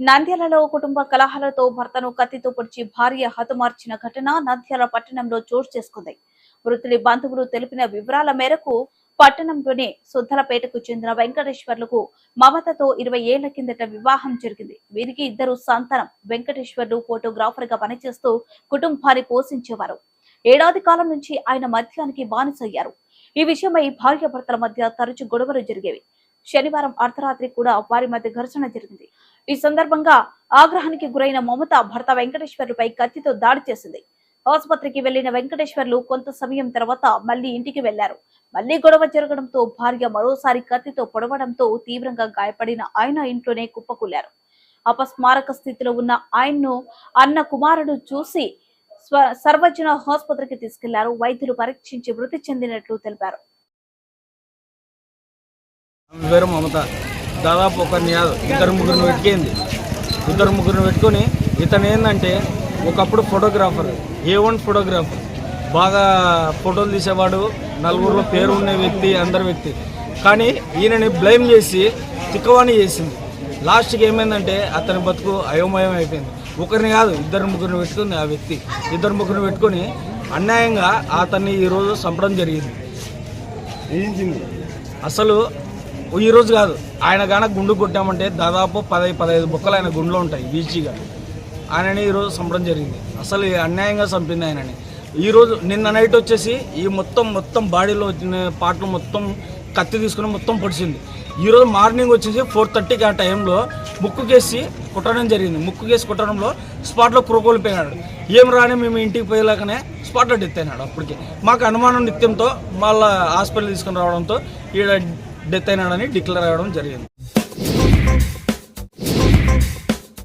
నంద్యాలలో కుటుంబ కలహాలతో భర్తను కత్తితో పొడిచి భార్య హతమార్చిన ఘటన నంద్యాల పట్టణంలో చోటు చేసుకుంది. మృతుడి బంధువులు తెలిపిన వివరాల మేరకు పట్టణంలోని సుద్దలపేటకు చెందిన వెంకటేశ్వర్లకు మమతతో ఇరవై ఏళ్ళ కిందట వివాహం జరిగింది. వీరికి ఇద్దరు సంతానం. వెంకటేశ్వర్లు ఫోటోగ్రాఫర్గా పనిచేస్తూ కుటుంబాన్ని పోషించేవారు. ఏడాది కాలం నుంచి ఆయన మద్యానికి బానిసయ్యారు. ఈ విషయమై భార్య భర్తల మధ్య తరచు గొడవలు జరిగేవి. శనివారం అర్ధరాత్రి కూడా వారి మధ్య ఘర్షణ జరిగింది. ఈ సందర్భంగా ఆగ్రహానికి గురైన మమత భర్త వెంకటేశ్వర్లపై కత్తితో దాడి చేసింది. ఆసుపత్రికి వెళ్ళిన వెంకటేశ్వర్లు కొంత సమయం తర్వాత మళ్ళీ ఇంటికి వెళ్ళారు. మళ్ళీ గొడవ జరగడంతో భార్య మరోసారి కత్తితో పొడవడంతో తీవ్రంగా గాయపడిన ఆయన ఇంట్లోనే కుప్పకూలారు. అపస్మారక స్థితిలో ఉన్న ఆయన్ను అన్న కుమారుడు చూసి సర్వజన ఆసుపత్రికి తీసుకెళ్ళారు. వైద్యులు పరీక్షించి మృతి చెందినట్లు తెలిపారు. మమత. దాదాపు ఒకరిని కాదు ఇద్దరు ముగ్గురిని పెట్టుకుంది ఇద్దరు ముగ్గురిని పెట్టుకొని ఇతను ఏంటంటే ఒకప్పుడు ఫోటోగ్రాఫర్ ఏ వన్ ఫోటోగ్రాఫర్. బాగా ఫోటోలు తీసేవాడు నలుగురిలో పేరు ఉన్న వ్యక్తి అందరి వ్యక్తి. కానీ ఈయనని బ్లేమ్ చేసి తిక్కవాణి చేసింది. లాస్ట్కి ఏమైందంటే అతని బతుకు అయోమయం అయిపోయింది. ఒకరిని కాదు ఇద్దరు ముగ్గురిని పెట్టుకుంది ఆ వ్యక్తి. ఇద్దరు ముగ్గురిని పెట్టుకొని అన్యాయంగా అతన్ని ఈరోజు చంపడం జరిగింది? అసలు ఈ రోజు కాదు. ఆయన గాన గుండు కొట్టామంటే దాదాపు పదహైదు పదహైదు బొక్కలు ఆయన గుండెలో ఉంటాయి వీచీగా. ఆయనని ఈరోజు చంపడం జరిగింది. అసలు ఈ అన్యాయంగా చంపింది ఆయనని. ఈరోజు నిన్న నైట్ వచ్చేసి ఈ మొత్తం మొత్తం బాడీలో వచ్చిన పాటలు మొత్తం కత్తి తీసుకుని మొత్తం పొడిచింది. ఈరోజు మార్నింగ్ వచ్చేసి ఫోర్ థర్టీకి ఆ టైంలో ముక్కు కేసి కుట్టడం జరిగింది. ముక్కు కేసి కుట్టడంలో స్పాట్లో కురుకోలిపోయినాడు ఏం రాని మేము ఇంటికి పోయేలాగానే స్పాట్లో డెత్ అయినాడు అప్పటికి. మాకు అనుమానం నిత్యంతో మళ్ళా హాస్పిటల్ తీసుకుని రావడంతో ఈడ డెత్ అయినాడని డిక్లేర్ అవ్వడం జరిగింది.